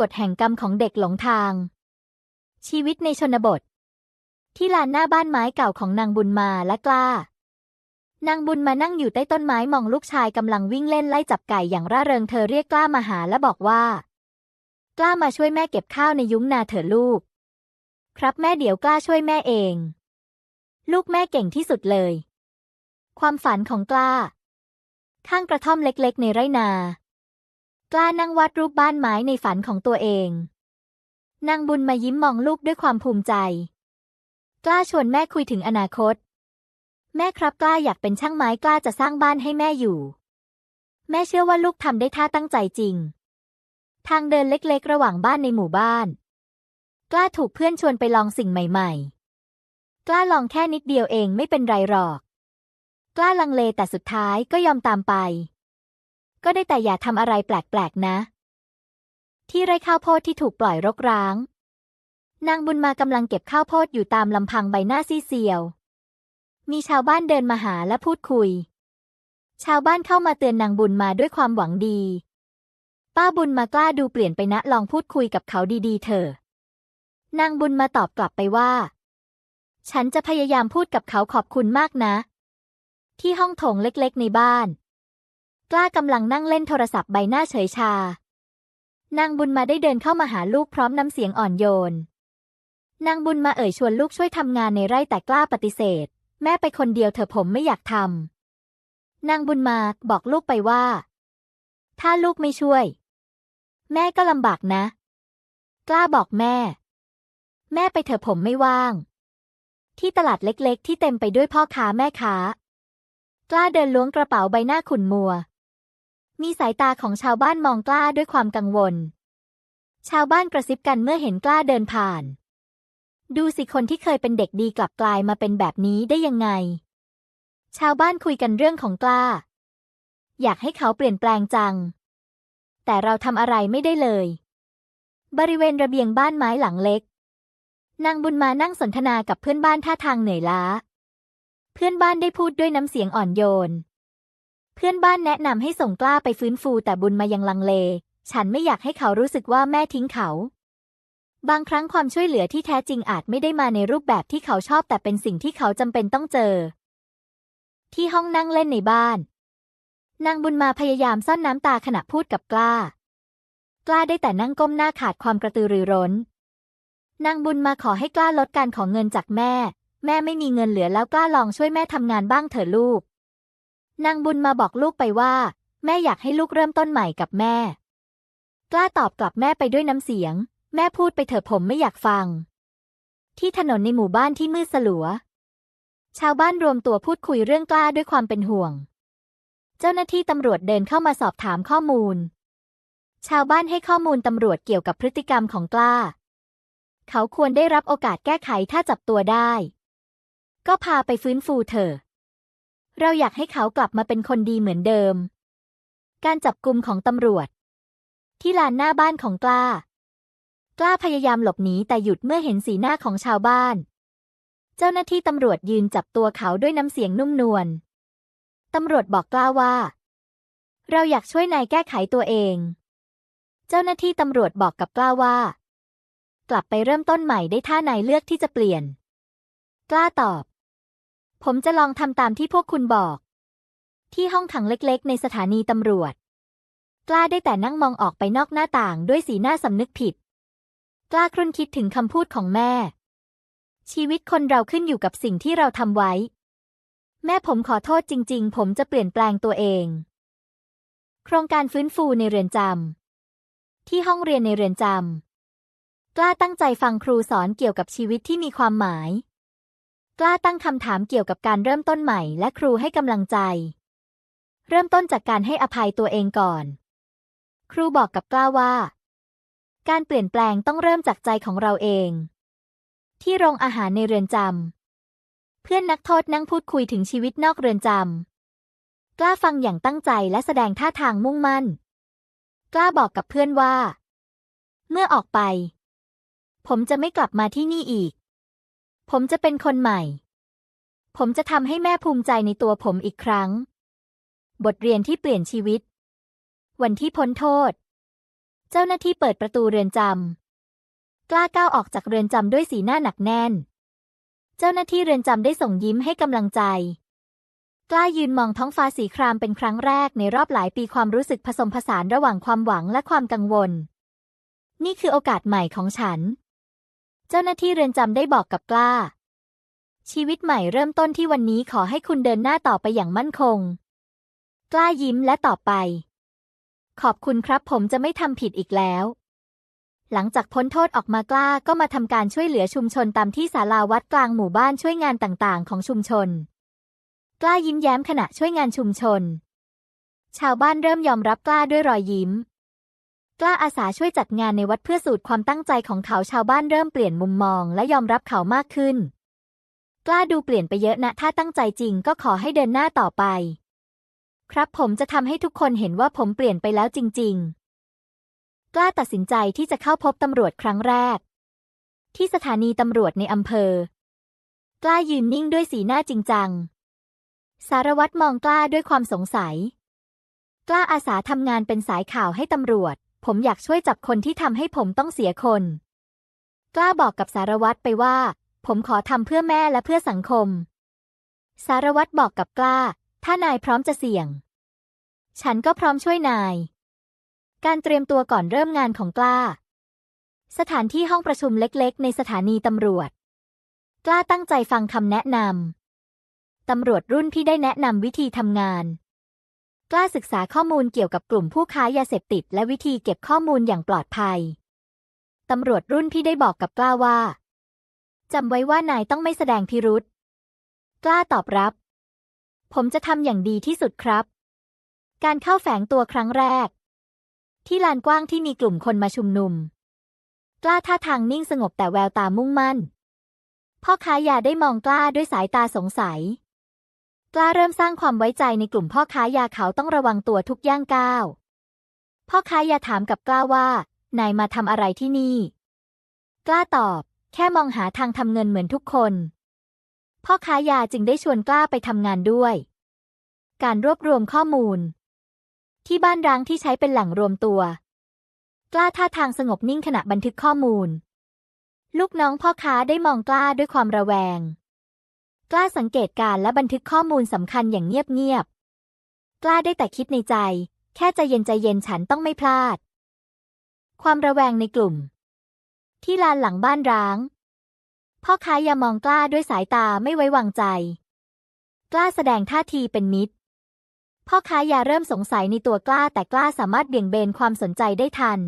กฎแห่งกรรมของเด็กหลงทาง ชีวิตในชนบท ที่ลานหน้าบ้านไม้เก่าของนางบุญมาและกล้า นางบุญมานั่งอยู่ใต้ต้นไม้มองลูกชายกำลังวิ่งเล่นไล่จับไก่อย่างร่าเริงเธอเรียกกล้ามาหาและบอกว่า กล้ามาช่วยแม่เก็บข้าวในยุ้งนาเถอะลูก ครับแม่เดี๋ยวกล้าช่วยแม่เอง ลูกแม่เก่งที่สุดเลย ความฝันของกล้า ข้างกระท่อมเล็กๆ ในไร่นา กล้านั่งวาดรูปบ้านไม้ในฝันของตัวเองนางบุญมายิ้มมองลูกด้วยความภูมิใจ กล้าชวนแม่คุยถึงอนาคต แม่ครับกล้าอยากเป็นช่างไม้กล้าจะสร้างบ้านให้แม่อยู่ แม่เชื่อว่าลูกทำได้ท่าตั้งใจจริง ทางเดินเล็กๆ ระหว่างบ้านในหมู่บ้าน กล้าถูกเพื่อนชวนไปลองสิ่งใหม่ๆ กล้าลองแค่นิดเดียวเองไม่เป็นไรหรอก กล้าลังเลแต่สุดท้ายก็ยอมตามไป ก็ได้แต่อย่าทำอะไรแปลกๆนะ ที่ไร่ข้าวโพดที่ถูกปล่อยรกร้าง นางบุญมากำลังเก็บข้าวโพดอยู่ตามลำพังใบหน้าซีเซียว มีชาวบ้านเดินมาหาและพูดคุย ชาวบ้านเข้ามาเตือนนางบุญมาด้วยความหวังดี ป้าบุญมากล้าดูเปลี่ยนไปนะลองพูดคุยกับเขาดีๆเถอะนางบุญมาตอบกลับไปว่า ฉันจะพยายามพูดกับเขาขอบคุณมากนะ ที่ห้องโถงเล็กๆในบ้าน กล้ากำลังนั่งเล่นโทรศัพท์ใบหน้าเฉยชา นางบุญมาได้เดินเข้ามาหาลูกพร้อมน้ำเสียงอ่อนโยน นางบุญมาเอ่ยชวนลูกช่วยทำงานในไร่แต่กล้าปฏิเสธ แม่ไปคนเดียวเถอะผมไม่อยากทำนางบุญมาบอกลูกไปว่า ถ้าลูกไม่ช่วย แม่ก็ลำบากนะ กล้าบอกแม่ แม่ไปเถอะผมไม่ว่าง ที่ตลาดเล็กๆ ที่เต็มไปด้วยพ่อค้าแม่ค้ากล้าเดินล้วงกระเป๋าใบหน้าขุ่นมัว มีสายตาของชาวบ้านมองกล้าด้วยความกังวล ชาวบ้านกระซิบกันเมื่อเห็นกล้าเดินผ่าน ดูสิคนที่เคยเป็นเด็กดีกลับกลายมาเป็นแบบนี้ได้ยังไง ชาวบ้านคุยกันเรื่องของกล้า อยากให้เขาเปลี่ยนแปลงจัง แต่เราทำอะไรไม่ได้เลย บริเวณระเบียงบ้านไม้หลังเล็ก นางบุญมานั่งสนทนากับเพื่อนบ้านท่าทางเหนื่อยล้า เพื่อนบ้านได้พูดด้วยน้ำเสียงอ่อนโยน เพื่อนบ้านแนะนำให้ส่งกล้าไปฟื้นฟูแต่บุญมายังลังเล ฉันไม่อยากให้เขารู้สึกว่าแม่ทิ้งเขา บางครั้งความช่วยเหลือที่แท้จริงอาจไม่ได้มาในรูปแบบที่เขาชอบแต่เป็นสิ่งที่เขาจำเป็นต้องเจอ ที่ห้องนั่งเล่นในบ้าน นางบุญมาพยายามซ่อนน้ำตาขณะพูดกับกล้า กล้าได้แต่นั่งก้มหน้าขาดความกระตือรือร้น นางบุญมาขอให้กล้าลดการขอเงินจากแม่ แม่ไม่มีเงินเหลือแล้วกล้าลองช่วยแม่ทำงานบ้างเถอะลูก นางบุญมาบอกลูกไปว่า แม่อยากให้ลูกเริ่มต้นใหม่กับแม่ กล้าตอบกลับแม่ไปด้วยน้ำเสียง แม่พูดไปเถอะผมไม่อยากฟัง ที่ถนนในหมู่บ้านที่มืดสลัว ชาวบ้านรวมตัวพูดคุยเรื่องกล้าด้วยความเป็นห่วง เจ้าหน้าที่ตำรวจเดินเข้ามาสอบถามข้อมูล ชาวบ้านให้ข้อมูลตำรวจเกี่ยวกับพฤติกรรมของกล้า เขาควรได้รับโอกาสแก้ไขถ้าจับตัวได้ ก็พาไปฟื้นฟูเถอะ เราอยากให้เขากลับมาเป็นคนดีเหมือนเดิม การจับกลุ่มของตำรวจ ที่ลานหน้าบ้านของกล้า กล้าพยายามหลบหนีแต่หยุดเมื่อเห็นสีหน้าของชาวบ้าน เจ้าหน้าที่ตำรวจยืนจับตัวเขาด้วยน้ำเสียงนุ่มนวล ตำรวจบอกกล้าว่า เราอยากช่วยนายแก้ไขตัวเอง เจ้าหน้าที่ตำรวจบอกกับกล้าว่า กลับไปเริ่มต้นใหม่ได้ถ้านายเลือกที่จะเปลี่ยน กล้าตอบ ผมจะลองทำตามที่พวกคุณบอก ที่ห้องขังเล็กๆ ในสถานีตำรวจ กล้าได้แต่นั่งมองออกไปนอกหน้าต่างด้วยสีหน้าสำนึกผิด กล้าครุ่นคิดถึงคำพูดของแม่ ชีวิตคนเราขึ้นอยู่กับสิ่งที่เราทำไว้ แม่ผมขอโทษจริง ๆ ผมจะเปลี่ยนแปลงตัวเอง โครงการฟื้นฟูในเรือนจำที่ห้องเรียนในเรือนจำกล้าตั้งใจฟังครูสอนเกี่ยวกับชีวิตที่มีความหมาย กล้าตั้งคำถามเกี่ยวกับการเริ่มต้นใหม่ และครูให้กำลังใจ เริ่มต้นจากการให้อภัยตัวเองก่อน ครูบอกกับกล้าว่า การเปลี่ยนแปลงต้องเริ่มจากใจของเราเอง ที่โรงอาหารในเรือนจำเพื่อนนักโทษนั่งพูดคุยถึงชีวิตนอกเรือนจำกล้าฟังอย่างตั้งใจและแสดงท่าทางมุ่งมั่น กล้าบอกกับเพื่อนว่า เมื่อออกไป ผมจะไม่กลับมาที่นี่อีก ผมจะเป็นคนใหม่ ผมจะทำให้แม่ภูมิใจในตัวผมอีกครั้ง บทเรียนที่เปลี่ยนชีวิต วันที่พ้นโทษ เจ้าหน้าที่เปิดประตูเรือนจำ กล้าก้าวออกจากเรือนจำด้วยสีหน้าหนักแน่น เจ้าหน้าที่เรือนจำได้ส่งยิ้มให้กำลังใจ กล้ายืนมองท้องฟ้าสีครามเป็นครั้งแรกในรอบหลายปีความรู้สึกผสมผสานระหว่างความหวังและความกังวล นี่คือโอกาสใหม่ของฉัน เจ้าหน้าที่เรือนจำได้บอกกับกล้า ชีวิตใหม่เริ่มต้นที่วันนี้ขอให้คุณเดินหน้าต่อไปอย่างมั่นคง กล้ายิ้มและตอบไป ขอบคุณครับผมจะไม่ทำผิดอีกแล้ว หลังจากพ้นโทษออกมากล้าก็มาทำการช่วยเหลือชุมชนตามที่ศาลาวัดกลางหมู่บ้านช่วยงานต่างๆ ของชุมชน กล้ายิ้มแย้มขณะช่วยงานชุมชน ชาวบ้านเริ่มยอมรับกล้าด้วยรอยยิ้ม กล้าอาสาช่วยจัดงานในวัดเพื่อสูตรความตั้งใจของเขาชาวบ้านเริ่มเปลี่ยนมุมมองและยอมรับเขามากขึ้น กล้าดูเปลี่ยนไปเยอะนะถ้าตั้งใจจริงก็ขอให้เดินหน้าต่อไป ครับผมจะทำให้ทุกคนเห็นว่าผมเปลี่ยนไปแล้วจริง ๆ กล้าตัดสินใจที่จะเข้าพบตำรวจครั้งแรก ที่สถานีตำรวจในอำเภอ กล้ายืนนิ่งด้วยสีหน้าจริงจัง สารวัตรมองกล้าด้วยความสงสัย กล้าอาสาทำงานเป็นสายข่าวให้ตำรวจ ผมอยากช่วยจับคนที่ทำให้ผมต้องเสียคน กล้าบอกกับสารวัตรไปว่า ผมขอทำเพื่อแม่และเพื่อสังคม สารวัตรบอกกับกล้า ถ้านายพร้อมจะเสี่ยง ฉันก็พร้อมช่วยนาย การเตรียมตัวก่อนเริ่มงานของกล้า สถานที่ห้องประชุมเล็กๆ ในสถานีตำรวจ กล้าตั้งใจฟังคำแนะนำตำรวจรุ่นพี่ได้แนะนำวิธีทำงาน กล้าศึกษาข้อมูลเกี่ยวกับกลุ่มผู้ค้ายาเสพติด และวิธีเก็บข้อมูลอย่างปลอดภัย ตำรวจรุ่นพี่ได้บอกกับกล้าว่าจำไว้ว่านายต้องไม่แสดงพิรุษ กล้าตอบรับ ผมจะทำอย่างดีที่สุดครับ การเข้าแฝงตัวครั้งแรก ที่ลานกว้างที่มีกลุ่มคนมาชุมนุม กล้าท่าทางนิ่งสงบแต่แววตามุ่งมั่น พ่อค้ายาได้มองกล้าด้วยสายตาสงสัย กล้าเริ่มสร้างความไว้ใจในกลุ่มพ่อค้ายาเขาต้องระวังตัวทุกย่างก้าว พ่อค้ายาถามกับกล้าว่า นายมาทำอะไรที่นี่ กล้าตอบ แค่มองหาทางทำเงินเหมือนทุกคน พ่อค้ายาจึงได้ชวนกล้าไปทำงานด้วย การรวบรวมข้อมูล ที่บ้านร้างที่ใช้เป็นแหล่งรวมตัว กล้าท่าทางสงบนิ่งขณะบันทึกข้อมูล ลูกน้องพ่อค้าได้มองกล้าด้วยความระแวง กล้าสังเกตการและบันทึกข้อมูลสำคัญอย่างเงียบๆ กล้าได้แต่คิดในใจ แค่ใจเย็นใจเย็นฉันต้องไม่พลาด ความระแวงในกลุ่ม ที่ลานหลังบ้านร้าง พ่อค้ายามองกล้าด้วยสายตาไม่ไว้วางใจ กล้าแสดงท่าทีเป็นมิตร พ่อค้ายาเริ่มสงสัยในตัวกล้าแต่กล้าสามารถเบี่ยงเบนความสนใจได้ทัน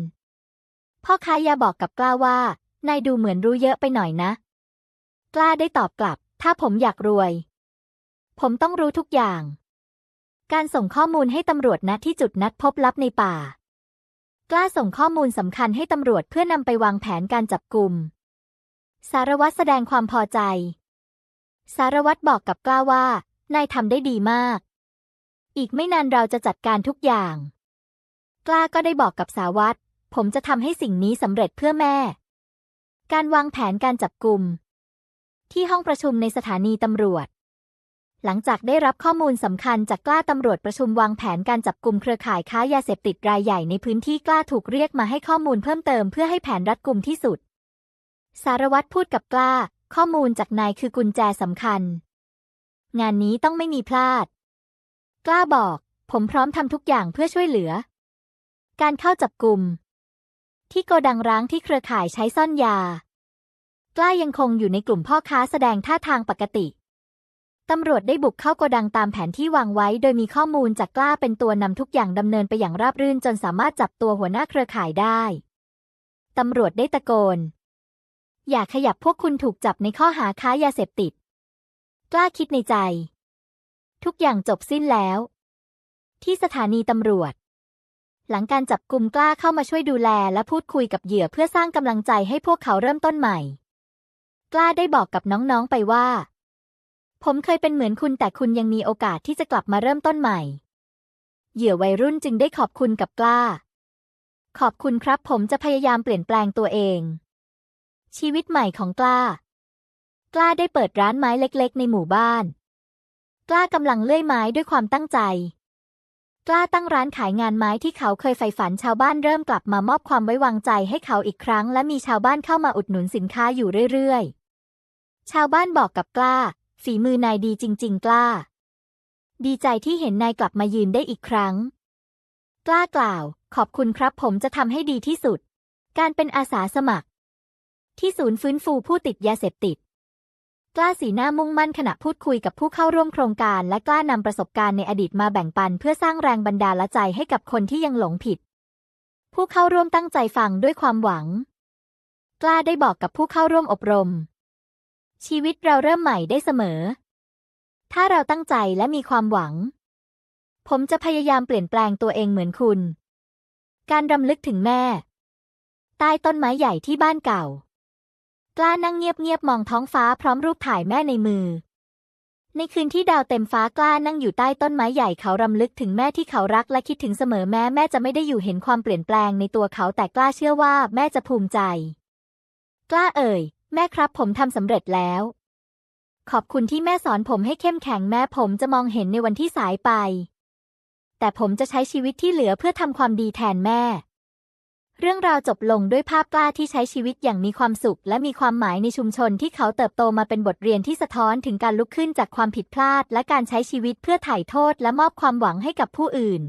พ่อค้ายาบอกกับกล้าว่านายดูเหมือนรู้เยอะไปหน่อยนะ กล้าได้ตอบกลับ ถ้าผมอยากรวย ผมต้องรู้ทุกอย่าง การส่งข้อมูลให้ตำรวจณที่จุดนัดพบลับในป่า กล้าส่งข้อมูลสำคัญให้ตำรวจเพื่อนำไปวางแผนการจับกลุ่ม สารวัตรแสดงความพอใจ สารวัตรบอกกับกล้าว่า นายทำได้ดีมาก อีกไม่นานเราจะจัดการทุกอย่าง กล้าก็ได้บอกกับสารวัตรผมจะทำให้สิ่งนี้สำเร็จเพื่อแม่ การวางแผนการจับกลุ่ม ที่ห้องประชุมในสถานีตำรวจ หลังจากได้รับข้อมูลสำคัญจากกล้าตำรวจประชุมวางแผนการจับกลุ่มเครือข่ายค้ายาเสพติดรายใหญ่ในพื้นที่กล้าถูกเรียกมาให้ข้อมูลเพิ่มเติมเพื่อให้แผนรัดกุมที่สุด สารวัตรพูดกับกล้า ข้อมูลจากนายคือกุญแจสำคัญ งานนี้ต้องไม่มีพลาด กล้าบอก ผมพร้อมทำทุกอย่างเพื่อช่วยเหลือ การเข้าจับกลุ่มที่โกดังร้างที่เครือข่ายใช้ซ่อนยา กล้ายังคงอยู่ในกลุ่มพ่อค้าแสดงท่าทางปกติ ตำรวจได้บุกเข้าโกดังตามแผนที่วางไว้ โดยมีข้อมูลจากกล้าเป็นตัวนำทุกอย่างดำเนินไปอย่างราบรื่นจนสามารถจับตัวหัวหน้าเครือข่ายได้ ตำรวจได้ตะโกน อย่าขยับพวกคุณถูกจับในข้อหาค้ายาเสพติด กล้าคิดในใจ ทุกอย่างจบสิ้นแล้ว ที่สถานีตำรวจหลังการจับกลุ่มกล้าเข้ามาช่วยดูแลและพูดคุยกับเหยื่อเพื่อสร้างกำลังใจให้พวกเขาเริ่มต้นใหม่ กล้าได้บอกกับน้องๆไปว่า ผมเคยเป็นเหมือนคุณแต่คุณยังมีโอกาสที่จะกลับมาเริ่มต้นใหม่ เหยื่อวัยรุ่นจึงได้ขอบคุณกับกล้า ขอบคุณครับผมจะพยายามเปลี่ยนแปลงตัวเอง ชีวิตใหม่ของกล้า กล้าได้เปิดร้านไม้เล็ก ๆ ในหมู่บ้าน กล้ากำลังเลื่อยไม้ด้วยความตั้งใจ กล้าตั้งร้านขายงานไม้ที่เขาเคยใฝ่ฝันชาวบ้านเริ่มกลับมามอบความไว้วางใจให้เขาอีกครั้ง และมีชาวบ้านเข้ามาอุดหนุนสินค้าอยู่เรื่อยๆ ชาวบ้านบอกกับกล้า ฝีมือนายดีจริง ๆ กล้า ดีใจที่เห็นนายกลับมายืนได้อีกครั้ง กล้ากล่าว ขอบคุณครับผมจะทำให้ดีที่สุด การเป็นอาสาสมัคร ที่ศูนย์ฟื้นฟูผู้ติดยาเสพติด กล้าสีหน้ามุ่งมั่นขณะพูดคุยกับผู้เข้าร่วมโครงการและกล้านำประสบการณ์ในอดีตมาแบ่งปัน เพื่อสร้างแรงบันดาลใจให้กับคนที่ยังหลงผิด ผู้เข้าร่วมตั้งใจฟังด้วยความหวัง กล้าได้บอกกับผู้เข้าร่วมอบรม ชีวิตเราเริ่มใหม่ได้เสมอ ถ้าเราตั้งใจและมีความหวัง ผมจะพยายามเปลี่ยนแปลงตัวเองเหมือนคุณ การรำลึกถึงแม่ ใต้ต้นไม้ใหญ่ที่บ้านเก่า กล้านั่งเงียบๆมองท้องฟ้าพร้อมรูปถ่ายแม่ในมือ ในคืนที่ดาวเต็มฟ้ากล้านั่งอยู่ใต้ต้นไม้ใหญ่เขารำลึกถึงแม่ที่เขารักและคิดถึงเสมอแม้แม่จะไม่ได้อยู่เห็นความเปลี่ยนแปลงในตัวเขาแต่กล้าเชื่อว่าแม่จะภูมิใจ กล้าเอ่ย แม่ครับผมทำสำเร็จแล้ว ขอบคุณที่แม่สอนผมให้เข้มแข็งแม้ผมจะมองเห็นในวันที่สายไป แต่ผมจะใช้ชีวิตที่เหลือเพื่อทำความดีแทนแม่ เรื่องราวจบลงด้วยภาพกล้าที่ใช้ชีวิตอย่างมีความสุข และมีความหมายในชุมชนที่เขาเติบโตมาเป็นบทเรียนที่สะท้อนถึงการลุกขึ้นจากความผิดพลาด และการใช้ชีวิตเพื่อถ่ายโทษ และมอบความหวังให้กับผู้อื่น